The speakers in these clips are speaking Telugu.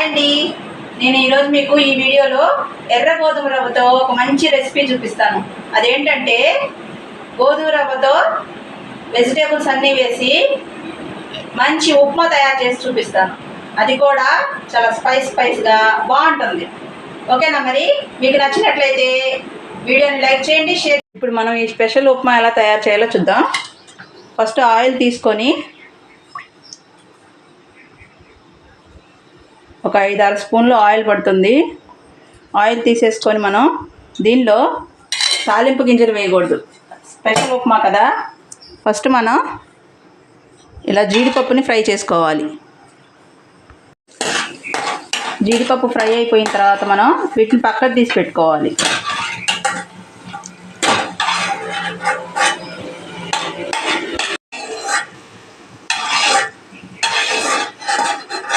హాయ్ అండి. నేను ఈరోజు మీకు ఈ వీడియోలో ఎర్ర గోధుమ రవ్వతో ఒక మంచి రెసిపీ చూపిస్తాను. అదేంటంటే గోధుమ రవ్వతో వెజిటేబుల్స్ అన్నీ వేసి మంచి ఉప్మా తయారు చేసి చూపిస్తాను. అది కూడా చాలా స్పైస్ స్పైస్గా బాగుంటుంది. ఓకేనా మరి? మీకు నచ్చినట్లయితే వీడియోని లైక్ చేయండి షేర్ ఇప్పుడు మనం ఈ స్పెషల్ ఉప్మా ఎలా తయారు చేయాలో చూద్దాం. ఫస్ట్ ఆయిల్ తీసుకొని ఒక ఐదు ఆరు స్పూన్లు ఆయిల్ పడుతుంది. ఆయిల్ తీసేసుకొని మనం దీనిలో తాలింపు గింజలు వేయకూడదు. స్పెషల్ ఉప్మా కదా. ఫస్ట్ మనం ఇలా జీడిపప్పుని ఫ్రై చేసుకోవాలి. జీడిపప్పు ఫ్రై అయిపోయిన తర్వాత మనం వీటిని పక్కకు తీసి పెట్టుకోవాలి.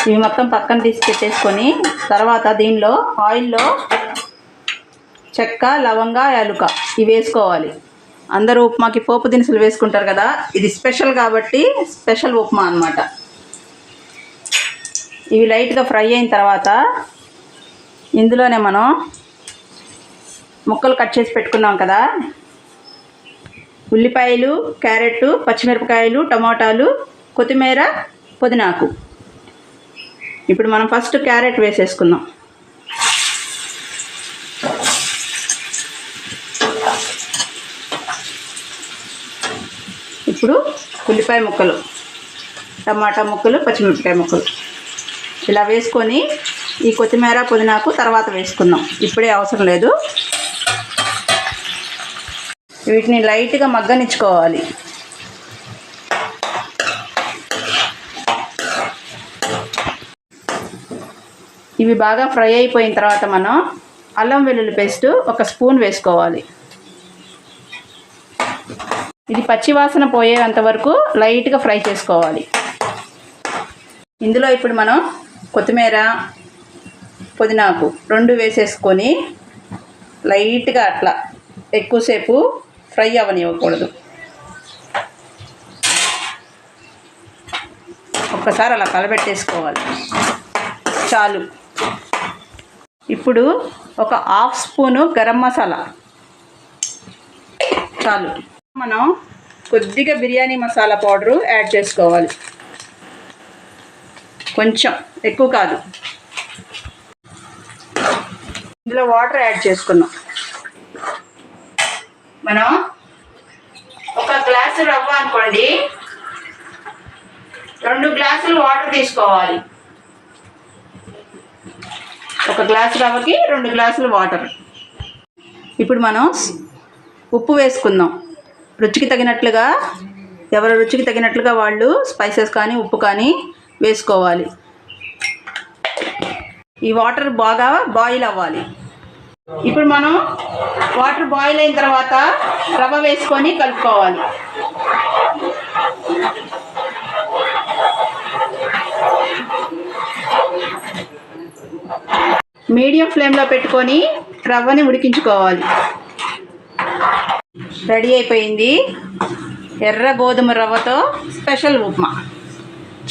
ఇవి మొత్తం పక్కన తీసి పెట్టేసుకొని తర్వాత దీనిలో ఆయిల్లో చెక్క లవంగ యాలుక ఇవి వేసుకోవాలి. అందరూ ఉప్మాకి పోపు దినుసులు వేసుకుంటారు కదా ఇది స్పెషల్ కాబట్టి స్పెషల్ ఉప్మా అన్నమాట. ఇవి లైట్గా ఫ్రై అయిన తర్వాత ఇందులోనే మనం ముక్కలు కట్ చేసి పెట్టుకున్నాం కదా ఉల్లిపాయలు క్యారెట్ పచ్చిమిరపకాయలు టమాటాలు కొత్తిమీర పుదీనాకు. ఇప్పుడు మనం ఫస్ట్ క్యారెట్ వేసేసుకుందాం. ఇప్పుడు ఉల్లిపాయ ముక్కలు టమాటా ముక్కలు పచ్చిమిరపకాయ ముక్కలు. ఇలా వేసుకొని ఈ కొత్తిమీర పుదీనాకు తర్వాత వేసుకుందాం. ఇప్పుడే అవసరం లేదు. వీటిని లైట్గా మగ్గనిచ్చుకోవాలి. ఇవి బాగా ఫ్రై అయిపోయిన తర్వాత మనం అల్లం వెల్లుల్లి పేస్ట్ ఒక స్పూన్ వేసుకోవాలి. ఇది పచ్చివాసన పోయేంత వరకు లైట్గా ఫ్రై చేసుకోవాలి. ఇందులో ఇప్పుడు మనం కొత్తిమీర పుదీనాకు రెండు వేసేసుకొని లైట్గా అట్లా ఎక్కువసేపు ఫ్రై అవనివ్వకూడదు ఒక్కసారి అలా కలబెట్టేసుకోవాలి. చాలు. ఇప్పుడు ఒక హాఫ్ స్పూను గరం మసాలా. చాలు. మనం కొద్దిగా బిర్యానీ మసాలా పౌడరు యాడ్ చేసుకోవాలి. కొంచెం ఎక్కువ కాదు. ఇందులో వాటర్ యాడ్ చేసుకున్నాం. మనం ఒక గ్లాసు రవ్వ అనుకోండి. రెండు గ్లాసులు వాటర్ తీసుకోవాలి. ఒక గ్లాసు రవ్వకి రెండు గ్లాసులు వాటర్. ఇప్పుడు మనం ఉప్పు వేసుకుందాం. రుచికి తగినట్లుగా ఎవరి రుచికి తగినట్లుగా వాళ్ళు స్పైసెస్ కానీ ఉప్పు కానీ వేసుకోవాలి. ఈ వాటర్ బాగా బాయిల్ అవ్వాలి. ఇప్పుడు మనం వాటర్ బాయిల్ అయిన తర్వాత రవ్వ వేసుకొని కలుపుకోవాలి. మీడియం ఫ్లేమ్లో పెట్టుకొని రవ్వని ఉడికించుకోవాలి. రెడీ అయిపోయింది. ఎర్ర గోధుమ రవ్వతో స్పెషల్ ఉప్మా.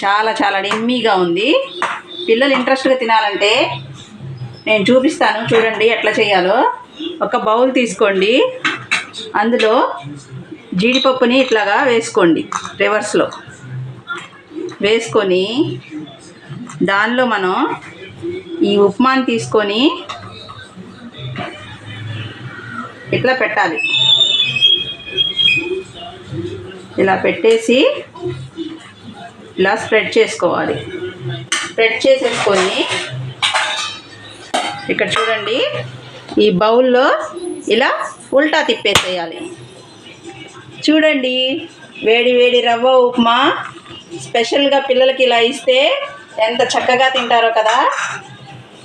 చాలా చాలా డిమ్మీగా ఉంది. పిల్లలు ఇంట్రెస్ట్గా తినాలంటే నేను చూపిస్తాను. చూడండి ఎట్లా చేయాలో. ఒక బౌల్ తీసుకోండి. అందులో జీడిపప్పుని ఇట్లాగా వేసుకోండి. రివర్స్లో వేసుకొని దానిలో మనం ఈ ఉప్మాని తీసుకొని ఇట్లా పెట్టాలి. ఇలా పెట్టేసి ఇలా స్ప్రెడ్ చేసుకోవాలి. స్ప్రెడ్ చేసేసుకొని ఇక్కడ చూడండి ఈ బౌల్లో ఇలా ఉల్టా తిప్పేసేయాలి. చూడండి వేడి వేడి రవ్వ ఉప్మా. స్పెషల్గా పిల్లలకి ఇలా ఇస్తే ఎంత చక్కగా తింటారో కదా.